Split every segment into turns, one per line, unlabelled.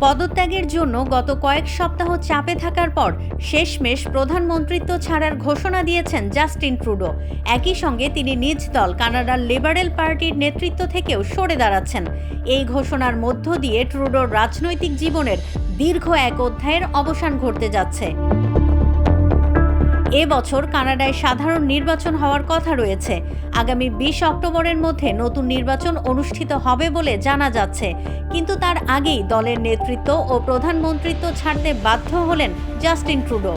পদত্যাগের জন্য গত কয়েক সপ্তাহ চাপে থাকার পর শেষমেশ প্রধানমন্ত্রিত্ব ছাড়ার ঘোষণা দিয়েছেন জাস্টিন ট্রুডো। একই সঙ্গে তিনি নিজ দল কানাডার লিবারেল পার্টির নেতৃত্ব থেকেও সরে দাঁড়াচ্ছেন। এই ঘোষণার মধ্য দিয়ে ট্রুডোর রাজনৈতিক জীবনের দীর্ঘ এক অধ্যায়ের অবসান ঘটতে যাচ্ছে। এবছর কানাডায় সাধারণ নির্বাচন হওয়ার কথা রয়েছে। আগামী বিশ অক্টোবরের মধ্যে নতুন নির্বাচন অনুষ্ঠিত হবে বলে জানা যাচ্ছে। কিন্তু তার আগেই দলের নেতৃত্ব ও প্রধানমন্ত্রিত্ব ছাড়তে বাধ্য হলেন জাস্টিন ট্রুডো।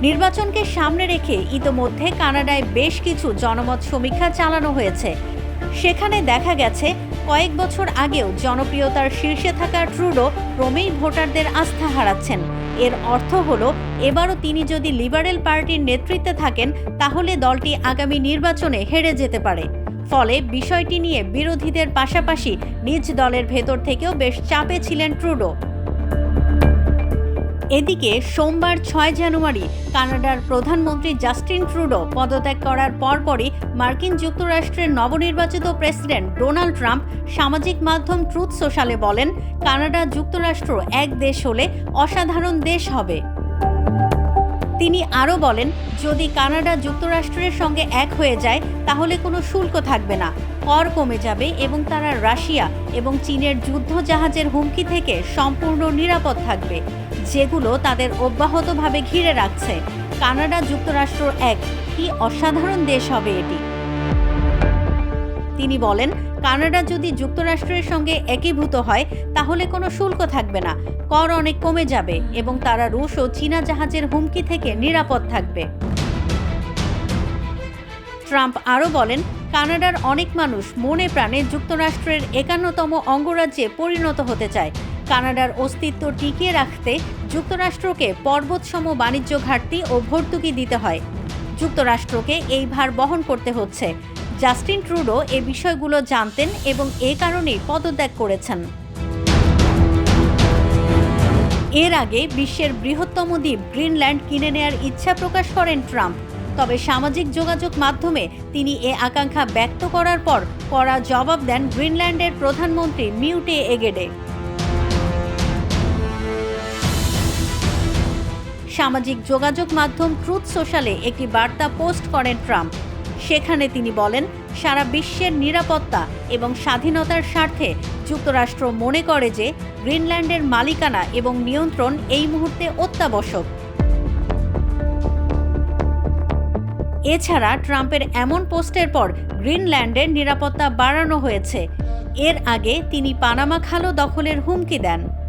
নির্বাচনকে সামনে রেখে ইতোমধ্যে কানাডায় বেশ কিছু জনমত সমীক্ষা চালানো হয়েছে। সেখানে দেখা গেছে কয়েক বছর আগেও জনপ্রিয়তার শীর্ষে থাকা ট্রুডো ক্রমেই ভোটারদের আস্থা হারাচ্ছেন। এর অর্থ হল, এবারও তিনি যদি লিবারেল পার্টির নেতৃত্বে থাকেন, তাহলে দলটি আগামী নির্বাচনে হেরে যেতে পারে। ফলে বিষয়টি নিয়ে বিরোধীদের পাশাপাশি নিজ দলের ভেতর থেকেও বেশ চাপে ছিলেন ট্রুডো। এদিকে সোমবার ছয় জানুয়ারি কানাডার প্রধানমন্ত্রী জাস্টিন ট্রুডো পদত্যাগ করার পরপরই মার্কিন যুক্তরাষ্ট্রের নবনির্বাচিত প্রেসিডেন্ট ডোনাল্ড ট্রাম্প সামাজিক মাধ্যম ট্রুথ সোশ্যালে বলেন, কানাডা যুক্তরাষ্ট্র এক দেশ হলে অসাধারণ দেশ হবে। তিনি আরও বলেন, যদি কানাডা যুক্তরাষ্ট্রের সঙ্গে এক হয়ে যায়, তাহলে কোনো শুল্ক থাকবে না। কর কমে যাবে এবং তারা রাশিয়া এবং চীনের যুদ্ধ জাহাজের হুমকি থেকে সম্পূর্ণ নিরাপদ থাকবে, যেগুলো তাদের অব্যাহতভাবে ঘিরে রাখছে। কানাডা যুক্তরাষ্ট্র এক। কি অসাধারণ দেশ হবে এটি। তিনি বলেন, কানাডা যদি যুক্তরাষ্ট্রের সঙ্গে একীভূত হয়, তাহলে কোনো শুল্ক থাকবে না। কর অনেক কমে যাবে এবং তারা রুশ ও চীনা জাহাজের হুমকি থেকে নিরাপদ থাকবে। ট্রাম্প আরও বলেন, কানাডার অনেক মানুষ মনে প্রাণে যুক্তরাষ্ট্রের একান্নতম অঙ্গরাজ্যে পরিণত হতে চায়। কানাডার অস্তিত্ব টিকিয়ে রাখতে যুক্তরাষ্ট্রকে পর্বতসম বাণিজ্য ঘাটতি ও ভর্তুকি দিতে হয়। যুক্তরাষ্ট্রকে এই ভার বহন করতে হচ্ছে। জাস্টিন ট্রুডো এ বিষয়গুলো জানতেন এবং এ কারণেই পদত্যাগ করেছেন। এর আগে বিশ্বের বৃহত্তম দ্বীপ গ্রিনল্যান্ড কিনে নেয়ার ইচ্ছা প্রকাশ করেন ট্রাম্প। তবে সামাজিক যোগাযোগ মাধ্যমে তিনি এ আকাঙ্ক্ষা ব্যক্ত করার পর কড়া জবাব দেন গ্রিনল্যান্ডের প্রধানমন্ত্রী মিউটে এগেডে। সামাজিক যোগাযোগ মাধ্যম ট্রুথ সোশ্যালে একটি বার্তা পোস্ট করেন ট্রাম্প। সেখানে তিনি বলেন, সারা বিশ্বের নিরাপত্তা এবং স্বাধীনতার স্বার্থে যুক্তরাষ্ট্র মনে করে যে গ্রিনল্যান্ডের মালিকানা এবং নিয়ন্ত্রণ এই মুহূর্তে অত্যাবশ্যক। এছাড়া ট্রাম্পের এমন পোস্টের পর গ্রিনল্যান্ডের নিরাপত্তা বাড়ানো হয়েছে। এর আগে তিনি পানামা খালও দখলের হুমকি দেন।